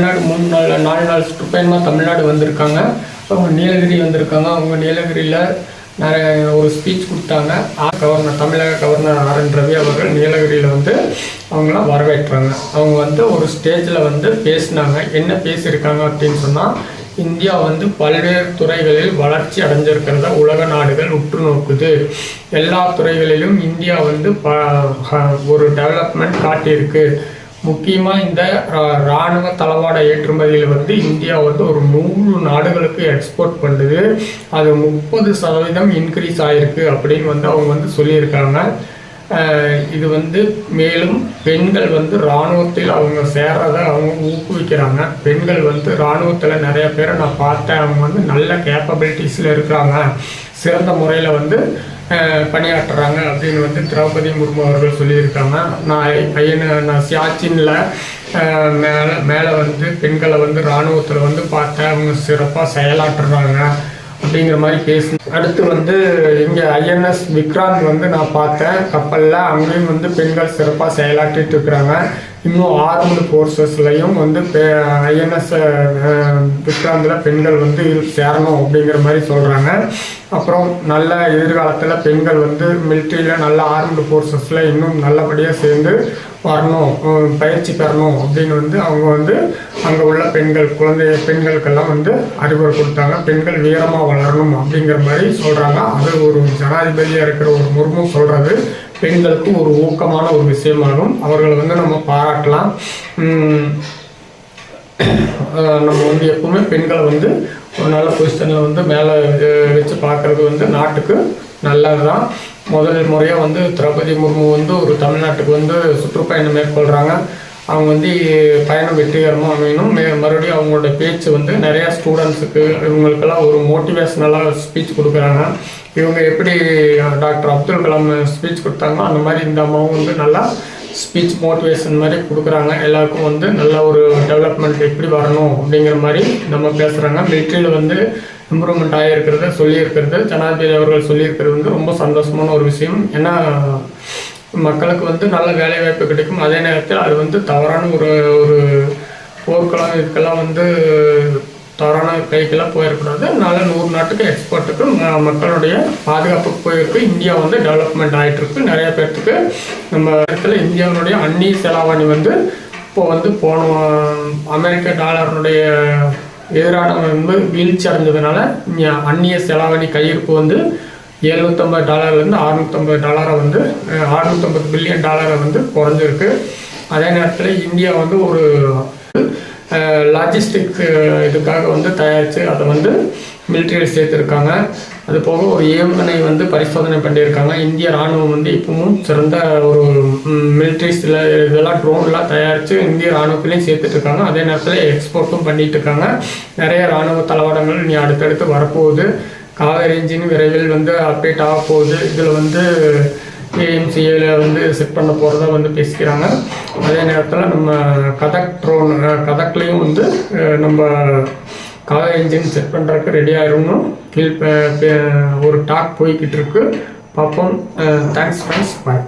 தமிழ்நாடு மூணு நாள் நாலு நாள் சுற்றுப்பயணமாக தமிழ்நாடு வந்திருக்காங்க. அவங்க நீலகிரி வந்திருக்காங்க. அவங்க நீலகிரியில் நிறைய ஒரு ஸ்பீச் கொடுத்தாங்க. கவர்னர் தமிழக கவர்னர் ஆர் என் ரவி அவர்கள் நீலகிரியில் வந்து அவங்களாம் வரவேற்றாங்க. அவங்க வந்து ஒரு ஸ்டேஜில் வந்து பேசினாங்க. என்ன பேசியிருக்காங்க அப்படின்னு சொன்னால் இந்தியா வந்து பல்வேறு துறைகளில் வளர்ச்சி அடைஞ்சிருக்கிறத உலக நாடுகள் உற்று நோக்குது எல்லா துறைகளிலும் இந்தியா வந்து ப ஹ- ஒரு டெவலப்மெண்ட் காட்டியிருக்கு. முக்கியமாக இந்த ராணுவ தளவாட ஏற்றுமதியில் வந்து இந்தியா வந்து ஒரு நூறு நாடுகளுக்கு எக்ஸ்போர்ட் பண்ணுது. அது முப்பது சதவீதம் இன்க்ரீஸ் ஆயிருக்கு அப்படின்னு வந்து அவங்க வந்து சொல்லியிருக்காங்க. இது வந்து மேலும் பெண்கள் வந்து இராணுவத்தில் அவங்க சேர்றத அவங்க ஊக்குவிக்கிறாங்க. பெண்கள் வந்து இராணுவத்தில் நிறைய பேரை நான் பார்த்தேன். அவங்க வந்து நல்ல கேப்பபிலிட்டிஸில் இருக்கிறாங்க. சிறந்த முறையில் வந்து பணியாற்றுறாங்க அப்படின்னு வந்து திரௌபதி முர்மு அவர்கள் சொல்லியிருக்காங்க. நான் பையனை நான் சியாச்சின்ல மேலே மேலே வந்து பெண்களை வந்து இராணுவத்தில் வந்து பார்த்தேன். அவங்க சிறப்பாக செயலாற்றுறாங்க. அப்படிங்கிற மாதிரி பேசு அடுத்து வந்து இங்கே ஐஎன்எஸ் விக்ராந்த் வந்து நான் பார்த்தேன். கப்பலில் அங்கேயும் வந்து பெண்கள் சிறப்பாக செயலாற்றிட்டு இருக்கிறாங்க. இன்னும் ஆர்மடு ஃபோர்ஸஸ்லையும் வந்து ஐஎன்எஸ் விக்ராந்தில் பெண்கள் வந்து சேரணும் அப்படிங்கிற மாதிரி சொல்கிறாங்க அப்புறம் நல்ல எதிர்காலத்தில் பெண்கள் வந்து மிலிட்ரியில் நல்ல ஆர்மடு ஃபோர்ஸஸில் இன்னும் நல்லபடியாக சேர்ந்து வரணும் பயிற்சி பெறணும் அப்படின்னு வந்து அவங்க வந்து அங்கே உள்ள பெண்கள் குழந்தை பெண்களுக்கெல்லாம் வந்து அறிவுரை கொடுத்தாங்க. பெண்கள் வீரமாக வளரணும் அப்படிங்கிற மாதிரி சொல்கிறாங்க அது ஒரு ஜனாதிபதியாக இருக்கிற ஒரு முர்மு சொல்கிறது பெண்களுக்கு ஒரு ஊக்கமான ஒரு விஷயமாகும். அவர்களை வந்து நம்ம பாராட்டலாம். நம்ம வந்து எப்பவுமே பெண்களை வந்து ஒரு நல்ல பொசிஷனில் வந்து மேலே வச்சு பார்க்குறது வந்து நாட்டுக்கு நல்லது தான் முதல் முறையாக வந்து திரௌபதி முர்மு வந்து ஒரு தமிழ்நாட்டுக்கு வந்து சுற்றுப்பயணம் மேற்கொள்கிறாங்க அவங்க வந்து பயணம் வெற்றிகரமாக அமையணும். மே மறுபடியும் அவங்களோட பேச்சு வந்து நிறையா ஸ்டூடெண்ட்ஸுக்கு இவங்களுக்கெல்லாம் ஒரு மோட்டிவேஷ்னலாக ஸ்பீச் கொடுக்குறாங்க. இவங்க எப்படி டாக்டர் அப்துல் கலாம் ஸ்பீச் கொடுத்தாங்களோ அந்த மாதிரி இந்த அம்மாவும் வந்து நல்லா ஸ்பீச் மோட்டிவேஷன் மாதிரி கொடுக்குறாங்க. எல்லாருக்கும் வந்து நல்ல ஒரு டெவலப்மெண்ட் எப்படி வரணும் அப்படிங்கிற மாதிரி நம்ம பேசுகிறாங்க மிலிட்ரியில் வந்து இம்ப்ரூவ்மெண்ட் ஆகியிருக்கிறத சொல்லியிருக்கிறது. ஜனாதிபதி அவர்கள் சொல்லியிருக்கிறது வந்து ரொம்ப சந்தோஷமான ஒரு விஷயம். ஏன்னா மக்களுக்கு வந்து நல்ல வேலைவாய்ப்பு கிடைக்கும். அதே நேரத்தில் அது வந்து தவறான ஒரு ஒரு போர்க்களம் இதுக்கெல்லாம் வந்து தவறான கைக்கெல்லாம் போயிடக்கூடாது அதனால் நூறு நாட்டுக்கு எக்ஸ்போர்ட்டுக்கு மக்களுடைய பாதுகாப்புக்கு போயிருக்கு. இந்தியா வந்து டெவலப்மெண்ட் ஆகிட்டுருக்கு நிறைய பேர்த்துக்கு நம்ம இடத்துல இந்தியாவுடைய அந்நிய செலாவணி வந்து இப்போ வந்து போன அமெரிக்க டாலருடைய எதிரான வந்து வீழ்ச்சி அடைஞ்சதுனால அந்நிய செலாவணி கையிருப்பு வந்து எழுநூற்றம்பது டாலர்லேருந்து அறுநூற்றம்பது டாலரை வந்து அறுநூற்றம்பது பில்லியன் டாலரை வந்து குறைஞ்சிருக்கு. அதே நேரத்தில் இந்தியா வந்து ஒரு லாஜிஸ்டிக்ஸ் இதுக்காக வந்து தயாரித்து அதை வந்து மிலிட்ரியில் சேர்த்துருக்காங்க. அது போக ஒரு ஏவுகணை வந்து பரிசோதனை பண்ணியிருக்காங்க. இந்திய ராணுவம் வந்து இப்பவும் சிறந்த ஒரு மிலிட்ரிஸில் இதெல்லாம் ட்ரோன்லாம் தயாரித்து இந்திய ராணுவத்திலையும் சேர்த்துட்டு இருக்காங்க அதே நேரத்தில் எக்ஸ்போர்ட்டும் பண்ணிட்டு இருக்காங்க நிறைய ராணுவ தளவாடங்கள் இனி அடுத்தடுத்து வரப்போகுது. காவேரி இன்ஜின் விரைவில் வந்து அப்டேட் ஆக போகுது. இதில் வந்து ஏஎம்சிஏல வந்து செட் பண்ண போகிறதா வந்து பேசிக்கிறாங்க. அதே நேரத்தில் நம்ம கதக் ட்ரோன் கதக்லேயும் வந்து நம்ம கார் இன்ஜின் செட் பண்ணுறதுக்கு ரெடி ஆயிரும்னு ஃபீல் ஒரு டாக் போய்கிட்டு இருக்கு. பார்ப்போம். Thanks friends bye